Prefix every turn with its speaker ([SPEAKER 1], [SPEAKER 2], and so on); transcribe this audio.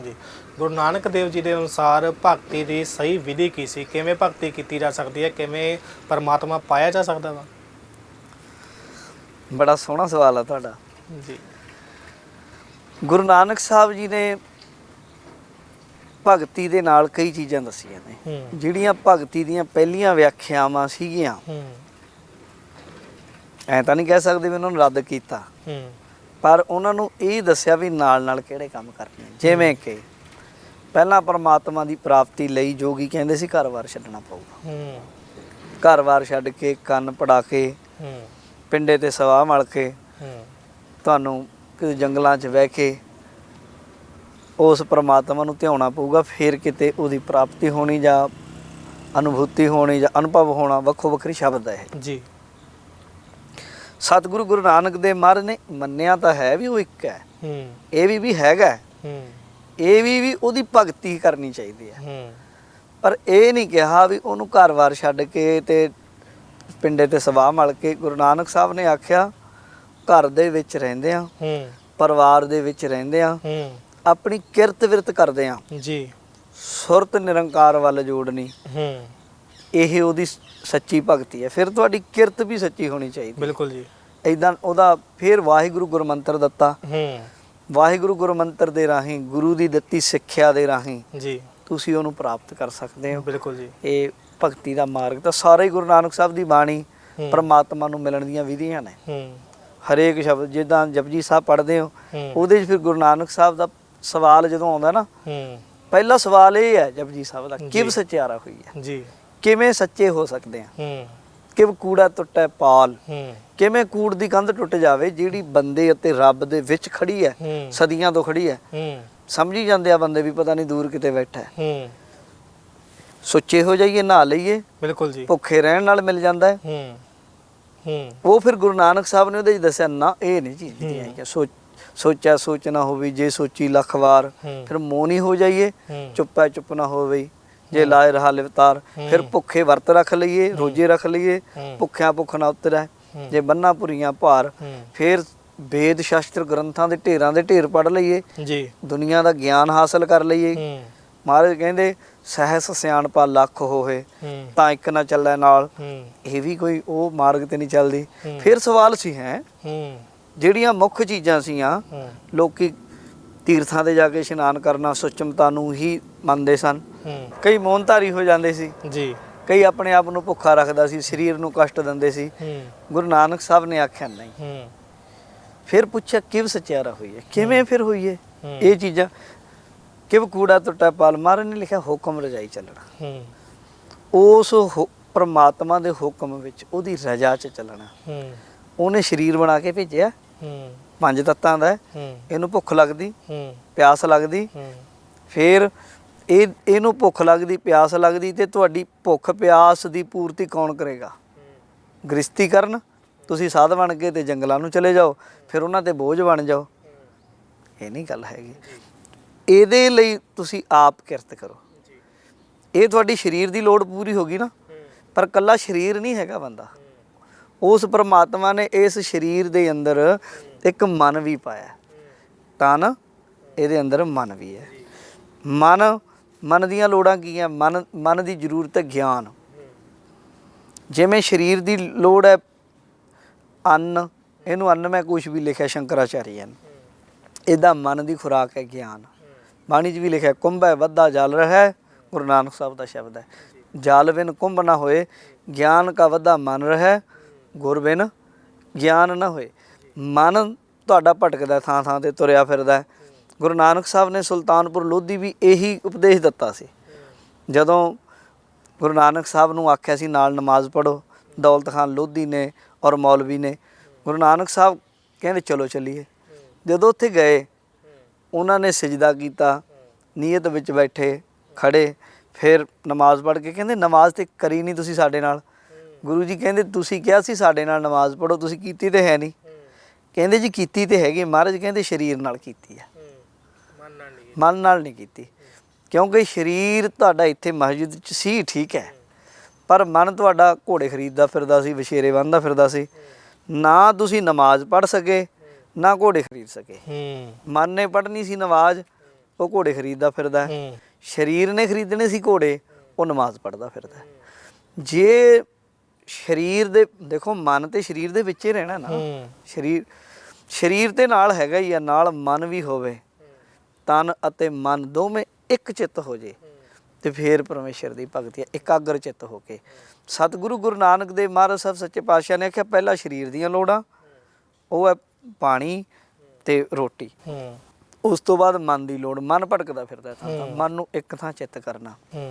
[SPEAKER 1] ਜੀ। ਗੁਰੂ ਨਾਨਕ ਦੇਵ ਜੀ ਦੇ ਅਨੁਸਾਰ ਭਗਤੀ ਦੀ ਸਹੀ ਵਿਧੀ ਕੀ ਸੀ? ਕਿਵੇਂ ਭਗਤੀ ਕੀਤੀ ਜਾ ਸਕਦੀ ਹੈ? ਕਿਵੇਂ ਪਰਮਾਤਮਾ ਪਾਇਆ ਜਾ ਸਕਦਾ ਵਾ?
[SPEAKER 2] ਬੜਾ ਸੋਹਣਾ ਸਵਾਲ ਆ ਤੁਹਾਡਾ।
[SPEAKER 1] ਜੀ।
[SPEAKER 2] ਗੁਰੂ ਨਾਨਕ ਸਾਹਿਬ ਜੀ ਨੇ ਭਗਤੀ ਦੇ ਨਾਲ ਕਈ ਚੀਜ਼ਾਂ ਦੱਸੀਆਂ ਨੇ।
[SPEAKER 1] ਹੂੰ।
[SPEAKER 2] ਜਿਹੜੀਆਂ ਭਗਤੀ ਦੀਆਂ ਪਹਿਲੀਆਂ ਵਿਆਖਿਆਵਾਂ ਸੀਗੀਆਂ।
[SPEAKER 1] ਹੂੰ।
[SPEAKER 2] ਐ ਤਾਂ ਨਹੀਂ ਕਹਿ ਸਕਦੇ ਵੀ ਉਹਨਾਂ ਨੂੰ ਰੱਦ ਕੀਤਾ।
[SPEAKER 1] ਹੂੰ।
[SPEAKER 2] ਪਰ ਉਹਨਾਂ ਨੂੰ ਇਹ ਦੱਸਿਆ ਵੀ ਨਾਲ ਨਾਲ ਕਿਹੜੇ ਕੰਮ ਕਰਨੇ ਜਿਵੇਂ ਕਿ ਪਹਿਲਾਂ ਪਰਮਾਤਮਾ ਦੀ ਪ੍ਰਾਪਤੀ ਲਈ ਜੋਗੀ ਕਹਿੰਦੇ ਸੀ ਘਰ-ਬਾਰ ਛੱਡਣਾ ਪਊਗਾ।
[SPEAKER 1] ਹੂੰ।
[SPEAKER 2] ਘਰ-ਬਾਰ ਛੱਡ ਕੇ ਕੰਨ ਪੜਾ ਕੇ
[SPEAKER 1] ਹੂੰ।
[SPEAKER 2] ਪਿੰਡੇ ਤੇ ਸਵਾਹ ਮਲ ਕੇ
[SPEAKER 1] ਹੂੰ।
[SPEAKER 2] ਤੁਹਾਨੂੰ ਕਿ ਜੰਗਲਾਂ 'ਚ ਬਹਿ ਕੇ ਉਸ ਪ੍ਰਮਾਤਮਾ ਨੂੰ ਧਿਆਉਣਾ ਪਊਗਾ ਫਿਰ ਕਿਤੇ ਉਹਦੀ ਪ੍ਰਾਪਤੀ ਹੋਣੀ ਜਾਂ ਅਨੁਭੂਤੀ ਹੋਣੀ ਜਾਂ ਅਨੁਭਵ ਹੋਣਾ ਵੱਖੋ ਵੱਖਰੀ ਸ਼ਬਦ ਹੈ
[SPEAKER 1] ਜੀ।
[SPEAKER 2] ਸਤਿਗੁਰੂ ਗੁਰੂ ਨਾਨਕ ਦੇਵ ਮਹਾਰਾਜ ਨੇ ਮੰਨਿਆ ਤਾਂ ਹੈ ਵੀ ਉਹ ਇੱਕ ਹੈ।
[SPEAKER 1] ਹੂੰ।
[SPEAKER 2] ਇਹ ਵੀ ਵੀ ਹੈਗਾ ਹੈ। ਇਹ ਵੀ ਵੀ ਉਹਦੀ ਭਗਤੀ ਕਰਨੀ ਚਾਹੀਦੀ ਹੈ।
[SPEAKER 1] ਹੂੰ।
[SPEAKER 2] ਪਰ ਇਹ ਨਹੀਂ ਕਿਹਾ ਵੀ ਉਹਨੂੰ ਘਰ-ਬਾਰ ਛੱਡ ਕੇ ਤੇ ਪਿੰਡੇ ਤੇ ਸਵਾਹ ਮਲ ਕੇ ਗੁਰੂ ਨਾਨਕ ਸਾਹਿਬ ਨੇ ਆਖਿਆ ਘਰ ਦੇ ਵਿੱਚ ਰਹਿੰਦੇ ਆ
[SPEAKER 1] ਹੂੰ।
[SPEAKER 2] ਪਰਿਵਾਰ ਦੇ ਵਿੱਚ ਰਹਿੰਦੇ ਆ
[SPEAKER 1] ਹੂੰ।
[SPEAKER 2] ਆਪਣੀ ਕਿਰਤ ਵਿਰਤ ਕਰਦੇ ਆ
[SPEAKER 1] ਜੀ।
[SPEAKER 2] ਸੁਰਤ ਨਿਰੰਕਾਰ ਵੱਲ ਜੋੜਨੀ।
[SPEAKER 1] ਹੂੰ।
[SPEAKER 2] ਇਹ ਉਹਦੀ ਸੱਚੀ ਭਗਤੀ ਹੈ। ਫਿਰ ਤੁਹਾਡੀ ਕਿਰਤ ਵੀ ਸੱਚੀ ਹੋਣੀ ਚਾਹੀਦੀ
[SPEAKER 1] ਬਿਲਕੁਲ ਜੀ।
[SPEAKER 2] ਐਦਾਂ ਉਹਦਾ ਫਿਰ ਵਾਹਿਗੁਰੂ ਗੁਰਮੰਤਰ ਦਿੱਤਾ।
[SPEAKER 1] ਹੂੰ।
[SPEAKER 2] ਵਾਹਿਗੁਰੂ ਗੁਰਮੰਤਰ ਦੇ ਰਾਹੀਂ ਗੁਰੂ ਦੀ ਦਿੱਤੀ ਸਿੱਖਿਆ ਦੇ ਰਾਹੀਂ
[SPEAKER 1] ਜੀ।
[SPEAKER 2] ਤੁਸੀਂ ਉਹਨੂੰ ਪ੍ਰਾਪਤ ਕਰ ਸਕਦੇ ਹੋ।
[SPEAKER 1] ਬਿਲਕੁਲ ਜੀ।
[SPEAKER 2] ਇਹ ਭਗਤੀ ਦਾ ਮਾਰਗ ਤਾਂ ਸਾਰੇ ਗੁਰੂ ਨਾਨਕ ਸਾਹਿਬ ਦੀ ਬਾਣੀ। ਪਰਮਾਤਮਾ ਨੂੰ ਮਿਲਣ ਦੀਆਂ ਵਿਧੀਆਂ ਨੇ।
[SPEAKER 1] ਹੂੰ।
[SPEAKER 2] ਹਰੇਕ ਸ਼ਬਦ ਜਿੱਦਾਂ ਜਪਜੀ ਸਾਹਿਬ ਪੜ੍ਹਦੇ ਹੋ ਉਹਦੇ 'ਚ ਫਿਰ ਗੁਰੂ ਨਾਨਕ ਸਾਹਿਬ ਦਾ ਸਵਾਲ ਜਦੋਂ ਆਉਂਦਾ ਨਾ
[SPEAKER 1] ਹੂੰ।
[SPEAKER 2] ਪਹਿਲਾ ਸਵਾਲ ਇਹ ਹੈ ਜਪਜੀ ਸਾਹਿਬ ਦਾ। ਕਿਵ ਸਚਿਆਰਾ ਹੋਈ ਹੈ
[SPEAKER 1] ਜੀ।
[SPEAKER 2] ਕਿਵੇਂ ਸੱਚੇ ਹੋ ਸਕਦੇ ਆ?
[SPEAKER 1] ਹੂੰ।
[SPEAKER 2] ਕਿਵ ਕੂੜਾ ਟੁੱਟੈ ਪਾਲ। ਕਿਵੇਂ ਕੂੜ ਦੀ ਕੰਧ ਟੁੱਟ ਜਾਵੇ ਜਿਹੜੀ ਬੰਦੇ ਅਤੇ ਰੱਬ ਦੇ ਵਿੱਚ ਖੜੀ ਹੈ ਸਦੀਆਂ ਤੋਂ ਖੜੀ ਹੈ। ਸਮਝੀ ਜਾਂਦੇ ਆ ਬੰਦੇ ਵੀ ਪਤਾ ਨਹੀਂ ਦੂਰ ਕਿਤੇ ਬੈਠਾ ਹੈ। ਸੁੱਚੇ ਹੋ ਜਾਈਏ ਨਹਾ ਲਈਏ।
[SPEAKER 1] ਬਿਲਕੁਲ ਜੀ।
[SPEAKER 2] ਭੁੱਖੇ ਰਹਿਣ ਨਾਲ ਮਿਲ ਜਾਂਦਾ ਹੈ।
[SPEAKER 1] ਹੂੰ। ਹੂੰ।
[SPEAKER 2] ਉਹ ਫਿਰ ਗੁਰੂ ਨਾਨਕ ਸਾਹਿਬ ਨੇ ਉਹਦੇ 'ਚ ਦੱਸਿਆ ਨਾ ਇਹ ਨਹੀਂ ਚੀਜ਼ ਦੀ
[SPEAKER 1] ਹੂੰ।
[SPEAKER 2] ਕਿ ਸੋਚ ਸੋਚਿਆ ਸੋਚ ਨਾ ਹੋਵੇ ਜੇ ਸੋਚੀ ਲੱਖ ਵਾਰ ਫਿਰ ਮੋਨੀ ਹੋ ਜਾਈਏ। ਚੁੱਪੈ ਚੁੱਪ ਨਾ ਹੋਵੇ। ਜੇ ਲਾਏ ਰਹਾ ਲਿਵਤਾਰ ਫਿਰ। ਭੁੱਖੇ ਵਰਤ ਰੱਖ ਲਈਏ ਰੋਜੇ ਰੱਖ ਲਈਏ। ਭੁੱਖਿਆਂ ਭੁੱਖ ਨਾ ਉਤਰੈ। ਜੇ ਬੰਨਾ ਭੁਰੀਆਂ ਭਾਰ ਫਿਰ ਵੇਦ ਸ਼ਾਸਤਰ ਗ੍ਰੰਥਾਂ ਦੇ ਢੇਰਾਂ ਦੇ ਢੇਰ ਪੜ ਲਈਏ।
[SPEAKER 1] ਜੀ।
[SPEAKER 2] ਦੁਨੀਆ ਦਾ ਗਿਆਨ ਹਾਸਲ ਕਰ ਲਈਏ। ਮਹਾਰਾਜ ਕਹਿੰਦੇ ਸਹਿਸ ਸਿਆਣਪਾ ਲੱਖ ਹੋਵੇ
[SPEAKER 1] ਹੂੰ।
[SPEAKER 2] ਤਾਂ ਇੱਕ ਨਾ ਚੱਲੈ ਨਾਲ। ਇਹ ਵੀ ਕੋਈ ਉਹ ਮਾਰਗ ਤੇ ਨਹੀਂ ਚੱਲਦੀ। ਫਿਰ ਸਵਾਲ ਸੀ ਹੈ ਜਿਹੜੀਆਂ ਮੁੱਖ ਚੀਜ਼ਾਂ ਸੀਆਂ ਲੋਕੀ ਤੀਰਥਾਂ ਤੇ ਜਾ ਕੇ ਇਸ਼ਨਾਨ ਕਰਨਾ ਸੁਚਮਤਾ ਨੂੰ ਹੀ ਮੰਨਦੇ ਸਨ।
[SPEAKER 1] ਹੂੰ।
[SPEAKER 2] ਕਈ ਮੌਨਧਾਰੀ ਹੋ ਜਾਂਦੇ ਸੀ।
[SPEAKER 1] ਜੀ।
[SPEAKER 2] ਕਈ ਆਪਣੇ ਆਪ ਨੂੰ ਭੁੱਖਾ ਰੱਖਦਾ ਸੀ ਸਰੀਰ ਨੂੰ ਕਸ਼ਟ ਦਿੰਦੇ ਸੀ।
[SPEAKER 1] ਹੂੰ।
[SPEAKER 2] ਗੁਰੂ ਨਾਨਕ ਸਾਹਿਬ ਨੇ ਆਖਿਆ ਨਹੀਂ।
[SPEAKER 1] ਹੂੰ।
[SPEAKER 2] ਫਿਰ ਪੁੱਛਿਆ ਕਿਵ ਸਚਿਆਰਾ ਹੋਈ ਹੈ ਕਿਵੇਂ ਫਿਰ ਹੋਈ ਹੈ।
[SPEAKER 1] ਹੂੰ।
[SPEAKER 2] ਇਹ ਚੀਜ਼ਾਂ ਕਿਵ ਕੂੜਾ ਟੁੱਟਾ ਪਾਲ ਮਾਰਨ ਨੇ ਲਿਖਿਆ ਹੁਕਮ ਰਜਾਈ ਚੱਲਣਾ।
[SPEAKER 1] ਹੂੰ।
[SPEAKER 2] ਉਸ ਪ੍ਰਮਾਤਮਾ ਦੇ ਹੁਕਮ ਵਿੱਚ ਉਹਦੀ ਰਜਾ 'ਚ ਚੱਲਣਾ।
[SPEAKER 1] ਹੂੰ।
[SPEAKER 2] ਉਹਨੇ ਸਰੀਰ ਬਣਾ ਕੇ ਭੇਜਿਆ।
[SPEAKER 1] ਹੂੰ।
[SPEAKER 2] ਪੰਜ ਤੱਤਾਂ ਦਾ ਇਹਨੂੰ ਭੁੱਖ ਲੱਗਦੀ
[SPEAKER 1] ਹੂੰ।
[SPEAKER 2] ਪਿਆਸ ਲੱਗਦੀ।
[SPEAKER 1] ਹੂੰ।
[SPEAKER 2] ਫਿਰ ਇਹ, ਇਹਨੂੰ ਭੁੱਖ ਲੱਗਦੀ, ਪਿਆਸ ਲੱਗਦੀ ਤੇ ਤੁਹਾਡੀ ਭੁੱਖ, ਪਿਆਸ ਦੀ ਪੂਰਤੀ ਕੌਣ ਕਰੇਗਾ? ਗ੍ਰਸਤੀ ਕਰਨ, ਤੁਸੀਂ ਸਾਧ ਬਣ ਕੇ ਤੇ ਜੰਗਲਾਂ ਨੂੰ ਚਲੇ ਜਾਓ, ਫਿਰ ਉਹਨਾਂ ਤੇ ਬੋਝ ਬਣ ਜਾਓ। ਇਹ ਨਹੀਂ ਗੱਲ ਹੈਗੀ। ਇਹਦੇ ਲਈ ਤੁਸੀਂ ਆਪ ਕਿਰਤ ਕਰੋ। ਇਹ ਤੁਹਾਡੀ ਸਰੀਰ ਦੀ ਲੋੜ ਪੂਰੀ ਹੋ ਗਈ ਨਾ, ਪਰ ਕੱਲਾ ਸਰੀਰ ਨਹੀਂ ਹੈਗਾ ਬੰਦਾ। ਉਸ ਪਰਮਾਤਮਾ ਨੇ ਇਸ ਸਰੀਰ ਦੇ ਅੰਦਰ ਇੱਕ ਮਨ ਵੀ ਪਾਇਆ। ਤਨ ਇਹਦੇ ਅੰਦਰ ਮਨ ਵੀ ਹੈ। ਮਨ ਮਨ ਦੀਆਂ ਲੋੜਾਂ ਕੀ ਹੈ ਮਨ ਮਨ ਦੀ ਜ਼ਰੂਰਤ ਹੈ ਗਿਆਨ। ਜਿਵੇਂ ਸਰੀਰ ਦੀ ਲੋੜ ਹੈ ਅੰਨ, ਇਹਨੂੰ ਅੰਨ ਮੈਂ ਕੁਝ ਵੀ ਲਿਖਿਆ ਸ਼ੰਕਰਾਚਾਰੀਆ ਨੇ। ਇਹਦਾ ਮਨ ਦੀ ਖੁਰਾਕ ਹੈ ਗਿਆਨ। ਬਾਣੀ 'ਚ ਵੀ ਲਿਖਿਆ, ਕੁੰਭ ਹੈ, ਵੱਧਾ ਜਲ ਰਿਹਾ ਹੈ ਗੁਰੂ ਨਾਨਕ ਸਾਹਿਬ ਦਾ ਸ਼ਬਦ ਹੈ। ਜਲ ਬਿਨ ਕੁੰਭ ਨਾ ਹੋਏ, ਗਿਆਨ ਕਾ ਵੱਧਾ ਮਨ ਰਹਿ, ਗੁਰ ਬਿਨ ਗਿਆਨ ਨਾ ਹੋਏ। ਮਨ ਤੁਹਾਡਾ ਭਟਕਦਾ ਥਾਂ ਥਾਂ ਤੇ ਤੁਰਿਆ ਫਿਰਦਾ ਗੁਰੂ ਨਾਨਕ ਸਾਹਿਬ ਨੇ ਸੁਲਤਾਨਪੁਰ ਲੋਧੀ ਵੀ ਇਹੀ ਉਪਦੇਸ਼ ਦਿੱਤਾ ਸੀ। ਜਦੋਂ ਗੁਰੂ ਨਾਨਕ ਸਾਹਿਬ ਨੂੰ ਆਖਿਆ ਸੀ, ਨਾਲ ਨਮਾਜ਼ ਪੜੋ ਦੌਲਤ ਖਾਨ ਲੋਧੀ ਨੇ ਔਰ ਮੌਲਵੀ ਨੇ। ਗੁਰੂ ਨਾਨਕ ਸਾਹਿਬ ਕਹਿੰਦੇ, ਚਲੋ ਚੱਲੀਏ। ਜਦੋਂ ਉੱਥੇ ਗਏ, ਉਹਨਾਂ ਨੇ ਸਜਦਾ ਕੀਤਾ, ਨੀਅਤ ਵਿੱਚ ਬੈਠੇ, ਖੜੇ, ਫਿਰ ਨਮਾਜ਼ ਪੜ੍ਹ ਕੇ ਕਹਿੰਦੇ, ਨਮਾਜ਼ ਤੇ ਕਰੀ ਨਹੀਂ ਤੁਸੀਂ ਸਾਡੇ ਨਾਲ। ਗੁਰੂ ਜੀ ਕਹਿੰਦੇ, ਤੁਸੀਂ ਕਿਹਾ ਸੀ ਸਾਡੇ ਨਾਲ ਨਮਾਜ਼ ਪੜੋ ਤੁਸੀਂ ਕੀਤੀ ਤੇ ਹੈ ਨਹੀਂ। ਕਹਿੰਦੇ, ਜੀ ਕੀਤੀ ਤੇ ਹੈਗੀ ਮਹਾਰਾਜ ਕਹਿੰਦੇ, ਸਰੀਰ ਨਾਲ ਕੀਤੀ ਹੈ।
[SPEAKER 1] ਮਨ ਨਾਲ ਨਹੀਂ
[SPEAKER 2] ਮਨ ਨਾਲ ਨਹੀਂ ਕੀਤੀ। ਕਿਉਂਕਿ ਸਰੀਰ ਤੁਹਾਡਾ ਇੱਥੇ ਮਸਜਿਦ 'ਚ ਸੀ ਠੀਕ ਹੈ। ਪਰ ਮਨ ਤੁਹਾਡਾ ਘੋੜੇ ਖਰੀਦਦਾ ਫਿਰਦਾ ਸੀ ਵਿਸ਼ੇਰੇ ਬੰਨਦਾ ਫਿਰਦਾ ਸੀ। ਨਾ ਤੁਸੀਂ ਨਮਾਜ਼ ਪੜ੍ਹ ਸਕੇ ਨਾ ਘੋੜੇ ਖਰੀਦ ਸਕੇ।
[SPEAKER 1] ਹੂੰ।
[SPEAKER 2] ਮਨ ਨੇ ਪੜ੍ਹਨੀ ਸੀ ਨਮਾਜ਼ ਉਹ ਘੋੜੇ ਖਰੀਦਦਾ ਫਿਰਦਾ। ਸਰੀਰ ਨੇ ਖਰੀਦਣੇ ਸੀ ਘੋੜੇ ਉਹ ਨਮਾਜ਼ ਪੜਦਾ ਫਿਰਦਾ। ਜੇ ਸਰੀਰ ਦੇ ਦੇਖੋ ਮਨ ਤੇ ਸਰੀਰ ਦੇ ਵਿੱਚ ਹੀ ਰਹਿਣਾ ਨਾ। ਸਰੀਰ ਸਰੀਰ ਤੇ ਨਾਲ ਹੈਗਾ ਹੀ ਆ ਨਾਲ ਮਨ ਵੀ ਹੋਵੇ। ਤਨ ਅਤੇ ਮਨ ਦੋਵੇਂ ਇੱਕ ਚਿੱਤ ਹੋ ਜੇ ਤੇ ਫੇਰ ਪਰਮੇਸ਼ਰ ਦੀ ਭਗਤੀ ਇਕਾਗਰ ਚਿੱਤ ਹੋ ਕੇ। ਸਤਿਗੁਰੂ ਗੁਰੂ ਨਾਨਕ ਦੇਵ ਮਹਾਰਾਜ ਸਾਹਿਬ ਸੱਚੇ ਪਾਤਸ਼ਾਹ ਨੇ ਆਖਿਆ ਪਹਿਲਾ ਸਰੀਰ ਦੀਆਂ ਲੋੜਾਂ ਉਹ ਹੈ ਪਾਣੀ ਤੇ ਰੋਟੀ। ਉਸ ਤੋਂ ਬਾਅਦ ਮਨ ਦੀ ਲੋੜ ਮਨ ਭਟਕਦਾ ਫਿਰਦਾ ਮਨ ਨੂੰ ਇੱਕ ਥਾਂ ਚਿੱਤ ਕਰਨਾ।